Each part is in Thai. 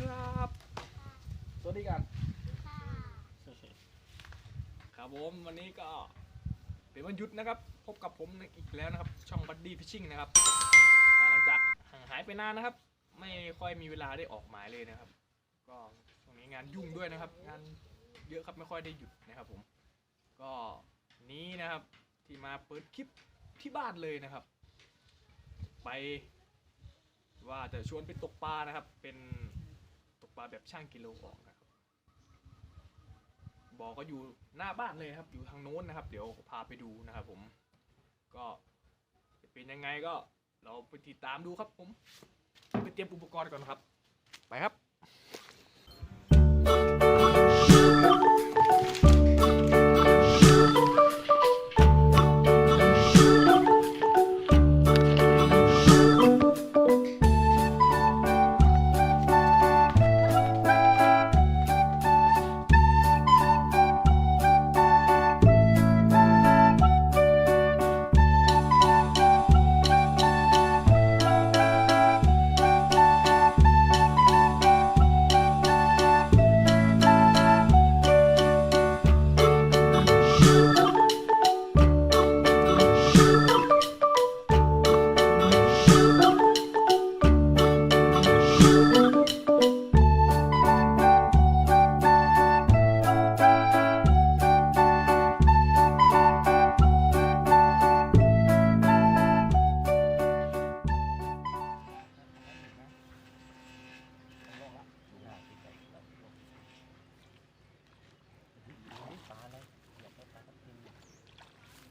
ครับ สวัสดีกัน ครับผมวันนี้ก็เป็นวันหยุดนะครับ พบกับผมอีกแล้วนะครับ ช่องบัดดี้ฟิชชิ่งนะครับอ่าหลังจากห่างหายไปนานนะครับ ไม่ค่อยมีเวลาได้ออกหมายเลยนะครับ ก็ช่วงนี้งานยุ่งด้วยนะครับ งานเยอะครับไม่ค่อยได้หยุดนะครับผม ก็นี้นะครับที่มาเปิดคลิปที่บ้านเลยนะครับ ไปว่าจะชวนไปตกปลานะครับ เป็น แบบช่างกิโลบอกนะครับบอกก็อยู่หน้าบ้านเลยครับ อยู่ทางโน้นนะครับ เดี๋ยวพาไปดูนะครับผม ก็จะเป็นยังไงก็เราไปติดตามดูครับผม ไปเตรียมอุปกรณ์ก่อนครับ ไปครับ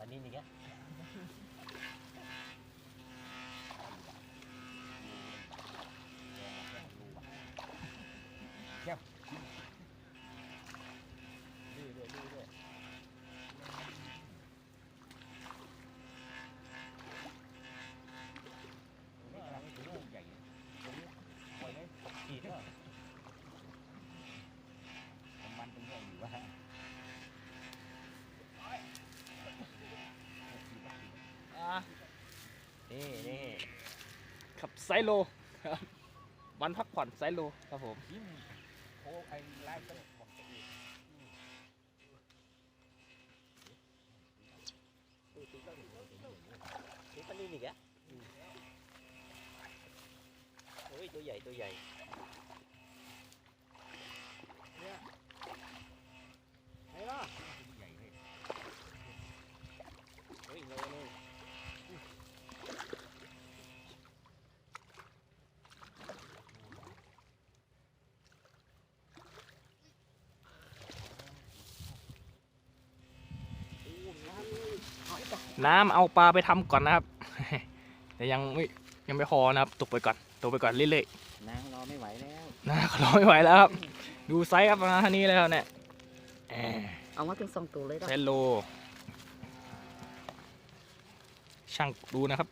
ปลานิ่นี่แกใหญ่ปล่อยเลยขีดเหรอมันเป็นใหญ่อยู่วะ นี่นี่ ครับไซโลครับวันพักผ่อนไซโลครับผมโอ้ไอ้ไล่ต้นบอกตัวนี่ปลานิ่มอีกโอ้ยตัวใหญ่ตัวใหญ่ใหญ่เลยโอ้ยโลนึง น้ำเอาปลาไปทำก่อนนะครับ แต่ยังไม่ยังไม่พอนะครับตกไปก่อนตกไปก่อนเรื่อยนางรอไม่ไหวแล้วๆนะรอไม่ไหวแล้วครับ ดูไซส์ครับมาท่านี้แล้วเนี่ยแหมเอามาถึงสองตัวเลยไซส์โล ช่างดูนะครับ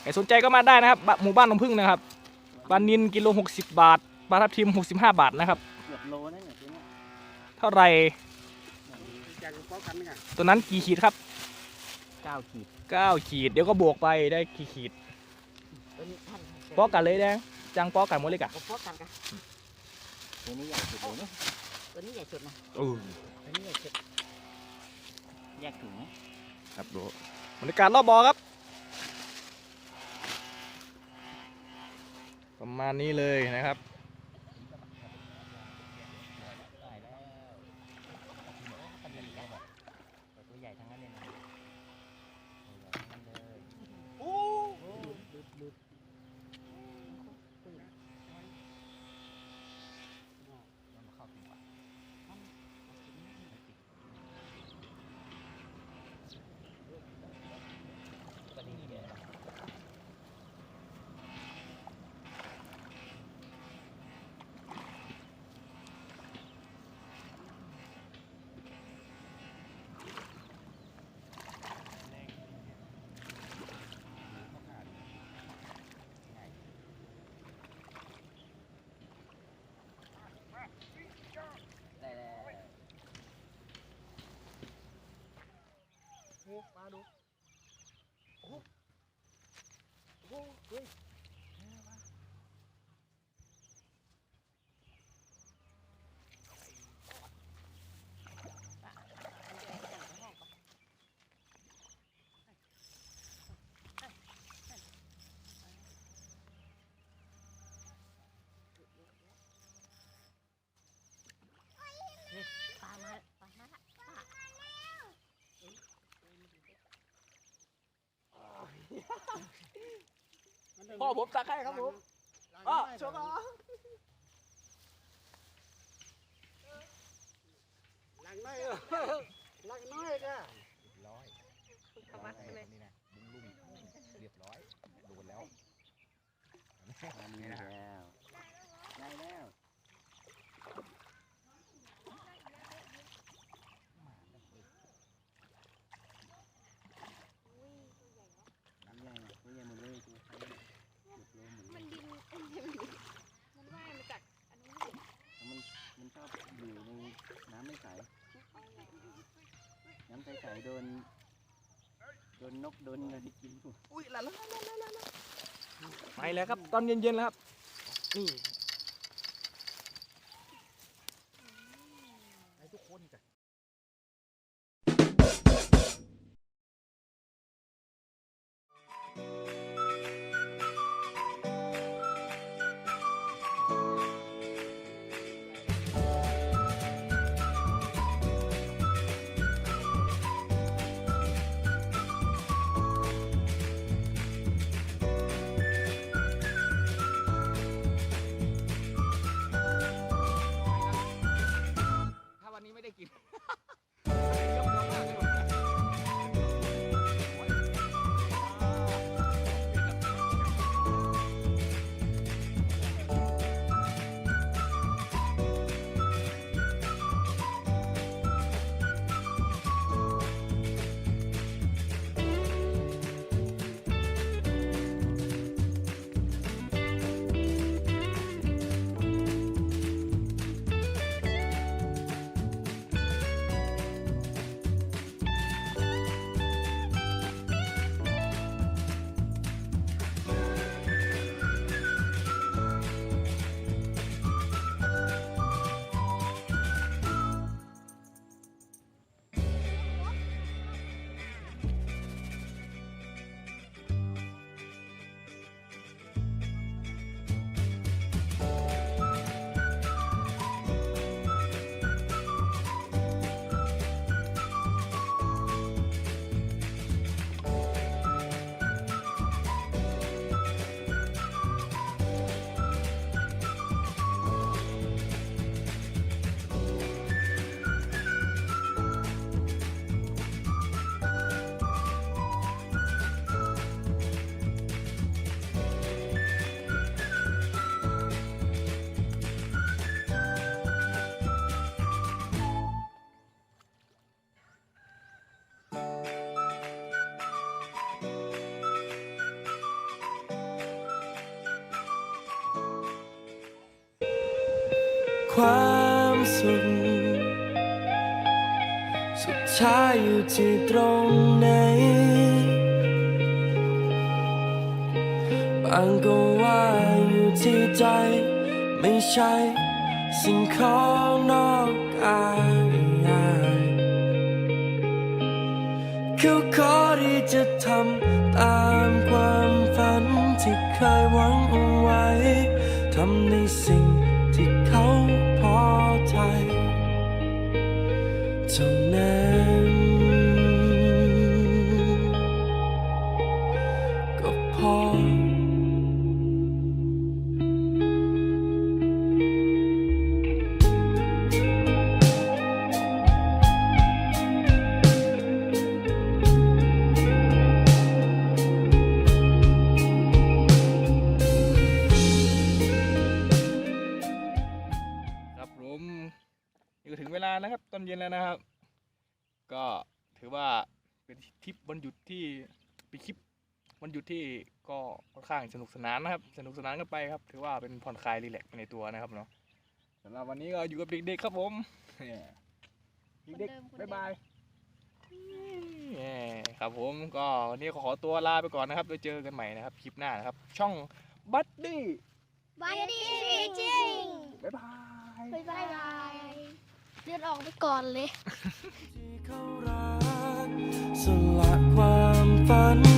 ใครสนใจก็มาได้นะครับบะหมู่บ้านนมพึ่งนะครับปลานินกิโล60บาทปลาทับทิม65บาทนะครับเกือบโลนั่นเนี่ยตัวเนี้ยเท่าไหร่จากป้อกันไหมเนี่ยตัวนั้นกี่ขีดครับ เก้าขีด9 ขีด เดี๋ยวก็บวกไปได้กี่ขีดตัวนี้ท่านปอกันเลยแดงจังปอกันหมดเลยกะก็พอกันกันตัวนี้ใหญ่สุดเลยเนี่ยตัวนี้ใหญ่สุดนะเออตัวนี้ใหญ่สุดแยกถุงไหมครับดูบรรยากาศรอบบอครับ ประมาณนี้เลยนะครับ ได้แล้วตัวใหญ่ทั้งนั้นเลยนะตัวใหญ่ทั้งนั้นเลยเอามาเข้าถุงก่อนปลานิ่มแกะ ได้แล้ว โอ้มา ผมตักให้ครับผมอ๋อโชว์ก่อนหลังน้อยเออหลังน้อยก็ร้อยเข้าวัดเลยนี่นะบุ้งลุ่มเรียบร้อยโดนแล้วนี่แล้วได้แล้ว น้ำใหญ่นะตัวใหญ่หมดเลยตัวใครเนี่ยหมดเลยหมดเล มัน ย ดินเอ้ยมันดินมันว่ายมาจากอันนู้นสิ แล้วมันมันชอบอยู่ในน้ำไม่ใส โดน โดนนกโดนอะไรกินอุ้ยละละละละละไปแล้วครับ ตอนเย็นๆแล้วครับ นี่ ความสุข สุดท้ายอยู่ที่ตรงไหน บางก็ว่าอยู่ที่ใจ ไม่ใช่ สิ่งของนอกกายเขาขอที่จะทำตามความฝันที่เคยหวังเอาไว้ทำในสิ่ง ก็ถือว่าเป็นทริปวันหยุดที่เป็นคลิปวันหยุดที่ก็ค่อนข้างสนุกสนานนะครับ สนุกสนานกันไปครับ ถือว่าเป็นผ่อนคลายรีแลกซ์ไปในตัวนะครับเนาะสำหรับวันนี้ก็อยู่กับเด็กๆครับผมเด็กๆบ๊ายบายแหม่ครับผมก็วันนี้ขอขอตัวลาไปก่อนนะครับไว้เจอกันใหม่นะครับ คลิปหน้านะครับ ช่องบัดดี้บายดีจริงบ๊ายบายบายบาย เลือดออกไปก่อนเลย สละความฝัน